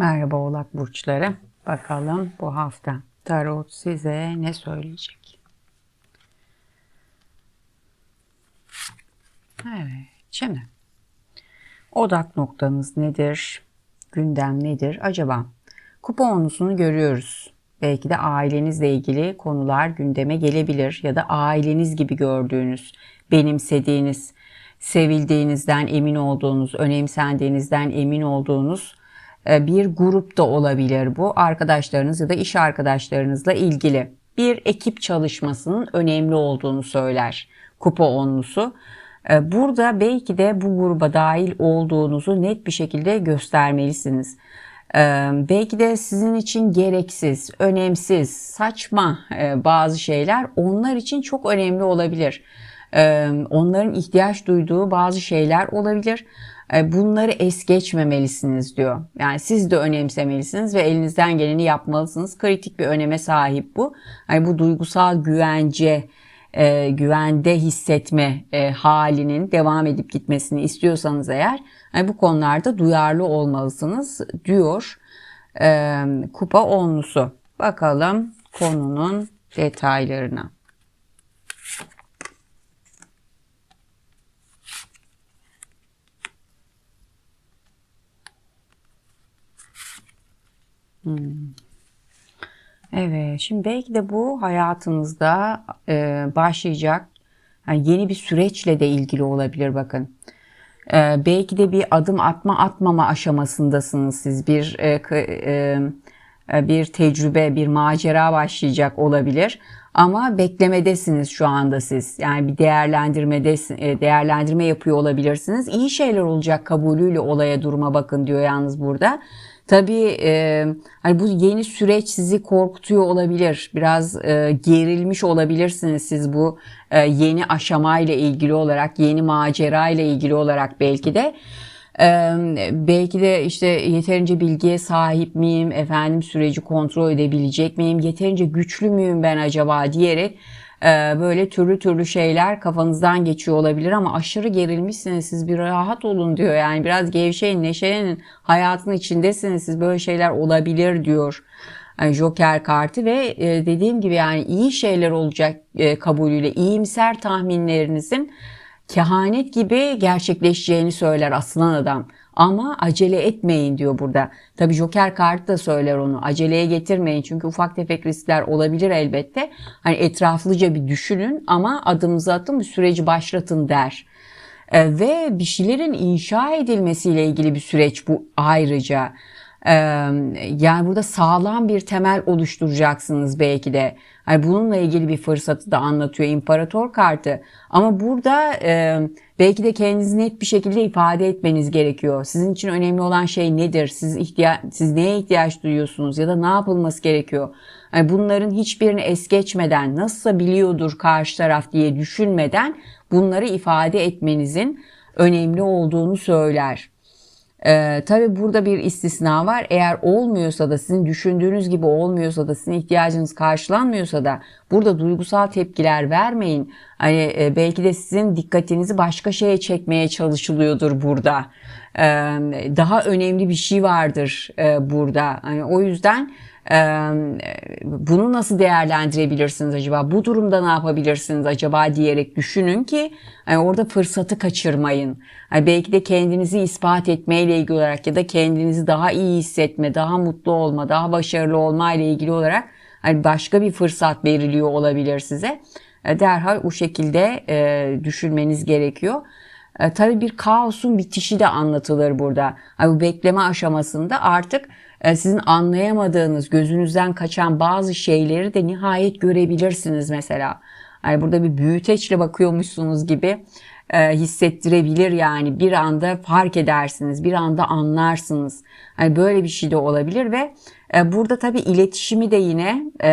Merhaba Oğlak Burçları. Bakalım bu hafta Tarot size ne söyleyecek? Evet, şimdi odak noktanız nedir? Gündem nedir? Acaba kupa onlusunu görüyoruz. Belki de ailenizle ilgili konular gündeme gelebilir ya da aileniz gibi gördüğünüz, benimsediğiniz, sevildiğinizden emin olduğunuz, önemsendiğinizden emin olduğunuz bir grup da olabilir bu. Arkadaşlarınız ya da iş arkadaşlarınızla ilgili bir ekip çalışmasının önemli olduğunu söyler kupa onlusu. E, burada belki de bu gruba dahil olduğunuzu net bir şekilde göstermelisiniz. E, belki de sizin için gereksiz, önemsiz, saçma bazı şeyler onlar için çok önemli olabilir. Onların ihtiyaç duyduğu bazı şeyler olabilir bunları es geçmemelisiniz diyor. Yani siz de önemsemelisiniz ve elinizden geleni yapmalısınız. Kritik bir öneme sahip bu. Yani bu duygusal güvence, güvende hissetme halinin devam edip gitmesini istiyorsanız eğer yani bu konularda duyarlı olmalısınız diyor kupa onlusu. Bakalım konunun detaylarına. Hmm. Evet, şimdi belki de bu hayatınızda e, başlayacak yani yeni bir süreçle de ilgili olabilir bakın. E, belki de bir adım atma atmama aşamasındasınız siz. Bir e, e, e, bir tecrübe, bir macera başlayacak olabilir. Ama beklemedesiniz şu anda siz. Yani bir değerlendirmede e, değerlendirme yapıyor olabilirsiniz. İyi şeyler olacak kabulüyle olaya duruma bakın diyor yalnız burada. Tabii e, hani bu yeni süreç sizi korkutuyor olabilir. Biraz e, gerilmiş olabilirsiniz siz bu e, yeni aşamayla ilgili olarak, yeni macera ile ilgili olarak belki de. Ee, belki de işte yeterince bilgiye sahip miyim, efendim süreci kontrol edebilecek miyim, yeterince güçlü müyüm ben acaba diyerek böyle türlü türlü şeyler kafanızdan geçiyor olabilir ama aşırı gerilmişsiniz siz bir rahat olun diyor. Yani biraz gevşeyin, neşelenin, hayatın içindesiniz siz böyle şeyler olabilir diyor. Yani Joker kartı ve e, dediğim gibi yani iyi şeyler olacak e, kabulüyle iyimser tahminlerinizin kehanet gibi gerçekleşeceğini söyler aslan adam. Ama acele etmeyin diyor burada. Tabi Joker kartı da söyler onu. Aceleye getirmeyin çünkü ufak tefek riskler olabilir elbette. Hani etraflıca bir düşünün ama adımınızı atın süreci başlatın der. Ee, ve bir şeylerin inşa edilmesiyle ilgili bir süreç bu ayrıca. Yani burada sağlam bir temel oluşturacaksınız belki de. Yani bununla ilgili bir fırsatı da anlatıyor imparator kartı. Ama burada e, belki de kendinizi net bir şekilde ifade etmeniz gerekiyor. Sizin için önemli olan şey nedir? Siz ihtiya siz neye ihtiyaç duyuyorsunuz ya da ne yapılması gerekiyor? Yani bunların hiçbirini es geçmeden nasılsa biliyordur karşı taraf diye düşünmeden bunları ifade etmenizin önemli olduğunu söyler. Ee, tabii burada bir istisna var. Eğer olmuyorsa da sizin düşündüğünüz gibi olmuyorsa da sizin ihtiyacınız karşılanmıyorsa da burada duygusal tepkiler vermeyin. Hani e, belki de sizin dikkatinizi başka şeye çekmeye çalışılıyordur burada. Ee, daha önemli bir şey vardır e, burada. Hani o yüzden bunu nasıl değerlendirebilirsiniz acaba? Bu durumda ne yapabilirsiniz acaba diyerek düşünün ki yani orada fırsatı kaçırmayın. Yani belki de kendinizi ispat etmeyle ilgili olarak ya da kendinizi daha iyi hissetme, daha mutlu olma, daha başarılı olma ile ilgili olarak hani başka bir fırsat veriliyor olabilir size. Derhal o şekilde e, düşünmeniz gerekiyor. E, tabii bir kaosun bitişi de anlatılır burada. Yani bu bekleme aşamasında artık e, sizin anlayamadığınız, gözünüzden kaçan bazı şeyleri de nihayet görebilirsiniz mesela. Yani burada bir büyüteçle bakıyormuşsunuz gibi e, hissettirebilir yani bir anda fark edersiniz, bir anda anlarsınız. Yani böyle bir şey de olabilir ve e, burada tabii iletişimi de yine e,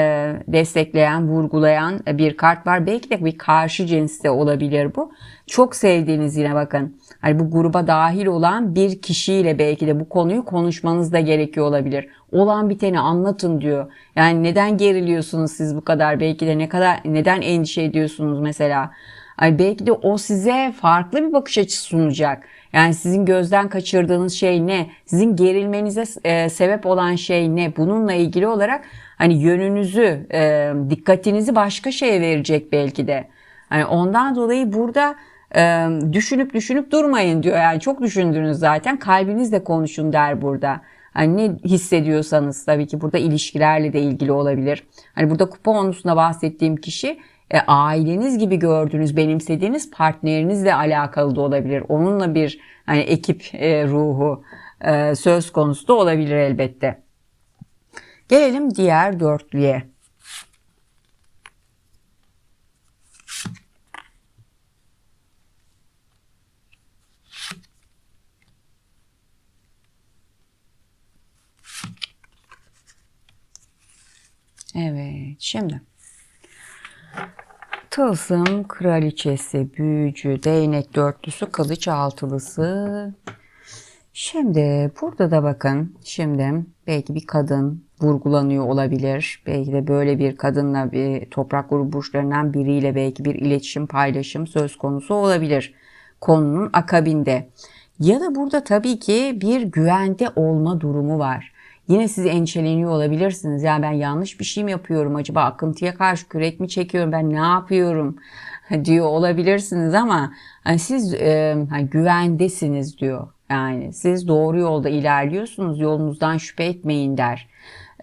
destekleyen, vurgulayan bir kart var. Belki de bir karşı cinste olabilir bu. Çok sevdiğiniz yine bakın. Hani bu gruba dahil olan bir kişiyle belki de bu konuyu konuşmanız da gerekiyor olabilir. Olan biteni anlatın diyor. Yani neden geriliyorsunuz siz bu kadar? Belki de ne kadar neden endişe ediyorsunuz mesela? Ay belki de o size farklı bir bakış açısı sunacak. Yani sizin gözden kaçırdığınız şey ne? Sizin gerilmenize e, sebep olan şey ne? Bununla ilgili olarak hani yönünüzü, e, dikkatinizi başka şeye verecek belki de. Hani ondan dolayı burada e, düşünüp düşünüp durmayın diyor. Yani çok düşündünüz zaten. Kalbinizle konuşun der burada. Hani ne hissediyorsanız tabii ki burada ilişkilerle de ilgili olabilir. Hani burada kupa onlusuna bahsettiğim kişi e, aileniz gibi gördüğünüz, benimsediğiniz partnerinizle alakalı da olabilir. Onunla bir hani ekip e, ruhu e, söz konusu da olabilir elbette. Gelelim diğer dörtlüye. Evet, şimdi Tılsım kraliçesi, büyücü, değnek dörtlüsü, kılıç altılısı. Şimdi burada da bakın, şimdi belki bir kadın vurgulanıyor olabilir. Belki de böyle bir kadınla bir toprak grubu burçlarından biriyle belki bir iletişim, paylaşım söz konusu olabilir. Konunun akabinde. Ya da burada tabii ki bir güvende olma durumu var. Yine siz endişeleniyor olabilirsiniz. Yani ben yanlış bir şey mi yapıyorum acaba? Akıntıya karşı kürek mi çekiyorum? Ben ne yapıyorum? diyor olabilirsiniz ama hani siz e, hani güvendesiniz diyor. Yani siz doğru yolda ilerliyorsunuz. Yolunuzdan şüphe etmeyin der.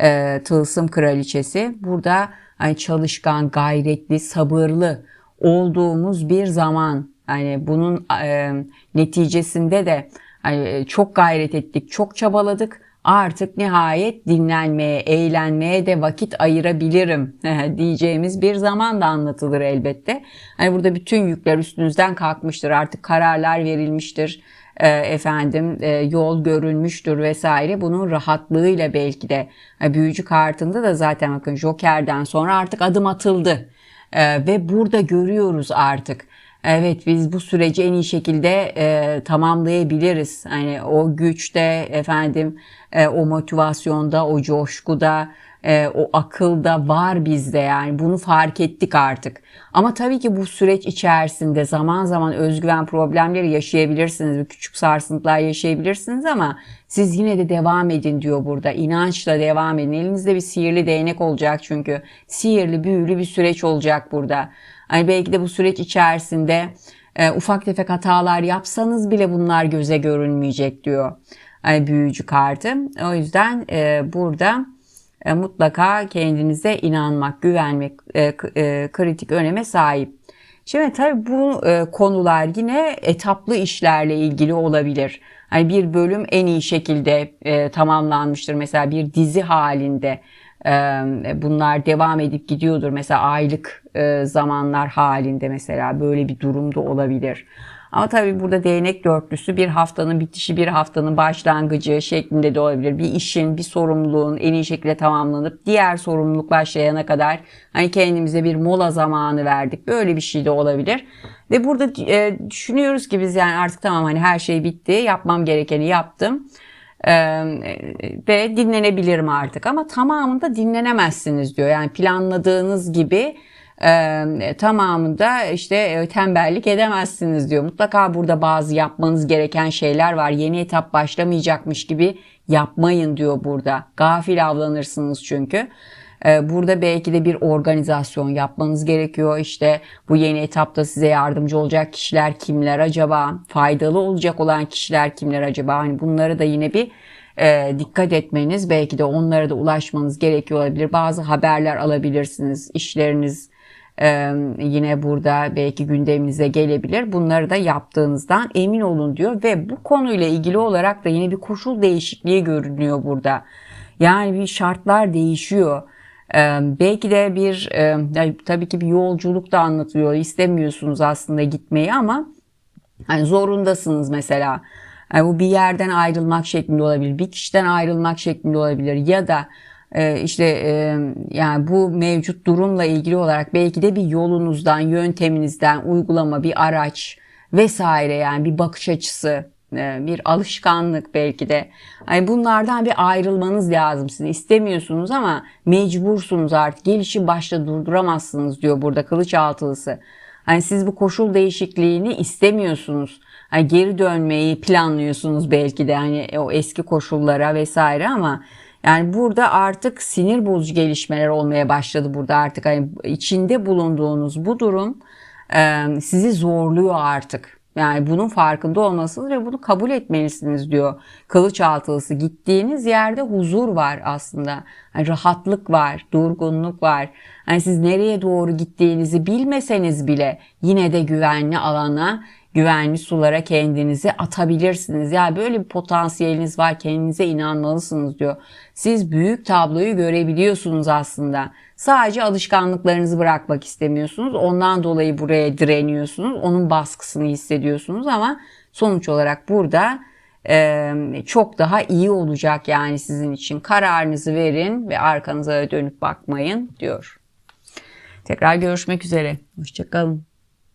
E, Tılsım kraliçesi burada hani çalışkan, gayretli, sabırlı olduğumuz bir zaman hani bunun e, neticesinde de hani çok gayret ettik, çok çabaladık artık nihayet dinlenmeye, eğlenmeye de vakit ayırabilirim diyeceğimiz bir zaman da anlatılır elbette. Hani burada bütün yükler üstünüzden kalkmıştır. Artık kararlar verilmiştir. E, efendim e, yol görülmüştür vesaire. Bunun rahatlığıyla belki de e, büyücü kartında da zaten bakın Joker'den sonra artık adım atıldı. Ve burada görüyoruz artık Evet biz bu süreci en iyi şekilde e, tamamlayabiliriz. Hani o güçte efendim e, o motivasyonda, o coşkuda, e, o akılda var bizde yani bunu fark ettik artık. Ama tabii ki bu süreç içerisinde zaman zaman özgüven problemleri yaşayabilirsiniz. Küçük sarsıntılar yaşayabilirsiniz ama siz yine de devam edin diyor burada. İnançla devam edin. Elinizde bir sihirli değnek olacak çünkü. Sihirli, büyülü bir süreç olacak burada. Hani belki de bu süreç içerisinde e, ufak tefek hatalar yapsanız bile bunlar göze görünmeyecek diyor. Hani büyücü kartı. O yüzden e, burada e, mutlaka kendinize inanmak, güvenmek e, e, kritik öneme sahip. Şimdi tabii bu e, konular yine etaplı işlerle ilgili olabilir. Hani bir bölüm en iyi şekilde e, tamamlanmıştır. Mesela bir dizi halinde bunlar devam edip gidiyordur. Mesela aylık zamanlar halinde mesela böyle bir durumda olabilir. Ama tabii burada değnek dörtlüsü bir haftanın bitişi, bir haftanın başlangıcı şeklinde de olabilir. Bir işin, bir sorumluluğun en iyi şekilde tamamlanıp diğer sorumluluk başlayana kadar hani kendimize bir mola zamanı verdik. Böyle bir şey de olabilir. Ve burada e, düşünüyoruz ki biz yani artık tamam hani her şey bitti, yapmam gerekeni yaptım ve dinlenebilirim artık ama tamamında dinlenemezsiniz diyor. Yani planladığınız gibi e, tamamında işte e, tembellik edemezsiniz diyor. Mutlaka burada bazı yapmanız gereken şeyler var. Yeni etap başlamayacakmış gibi yapmayın diyor burada. Gafil avlanırsınız çünkü. Ee, burada belki de bir organizasyon yapmanız gerekiyor. İşte bu yeni etapta size yardımcı olacak kişiler kimler acaba? Faydalı olacak olan kişiler kimler acaba? Hani bunları da yine bir e, dikkat etmeniz belki de onlara da ulaşmanız gerekiyor olabilir. Bazı haberler alabilirsiniz. İşleriniz e, yine burada belki gündeminize gelebilir. Bunları da yaptığınızdan emin olun diyor ve bu konuyla ilgili olarak da yine bir koşul değişikliği görünüyor burada. Yani bir şartlar değişiyor. Ee, belki de bir e, yani tabii ki bir yolculuk da anlatılıyor. İstemiyorsunuz aslında gitmeyi ama hani zorundasınız mesela. Yani bu bir yerden ayrılmak şeklinde olabilir. Bir kişiden ayrılmak şeklinde olabilir. Ya da e, işte e, yani bu mevcut durumla ilgili olarak belki de bir yolunuzdan, yönteminizden, uygulama, bir araç vesaire yani bir bakış açısı bir alışkanlık belki de. Hani bunlardan bir ayrılmanız lazım. Siz istemiyorsunuz ama mecbursunuz artık. Gelişi başta durduramazsınız diyor burada kılıç altılısı. Hani siz bu koşul değişikliğini istemiyorsunuz. Hani geri dönmeyi planlıyorsunuz belki de hani o eski koşullara vesaire ama yani burada artık sinir bozucu gelişmeler olmaya başladı burada artık hani içinde bulunduğunuz bu durum e, sizi zorluyor artık. Yani bunun farkında olmalısınız ve bunu kabul etmelisiniz diyor. Kılıç altılısı gittiğiniz yerde huzur var aslında. Yani rahatlık var, durgunluk var. Yani siz nereye doğru gittiğinizi bilmeseniz bile yine de güvenli alana, güvenli sulara kendinizi atabilirsiniz. Yani böyle bir potansiyeliniz var. Kendinize inanmalısınız diyor. Siz büyük tabloyu görebiliyorsunuz aslında. Sadece alışkanlıklarınızı bırakmak istemiyorsunuz. Ondan dolayı buraya direniyorsunuz. Onun baskısını hissediyorsunuz ama sonuç olarak burada e, çok daha iyi olacak yani sizin için. Kararınızı verin ve arkanıza dönüp bakmayın diyor. Tekrar görüşmek üzere. Hoşçakalın.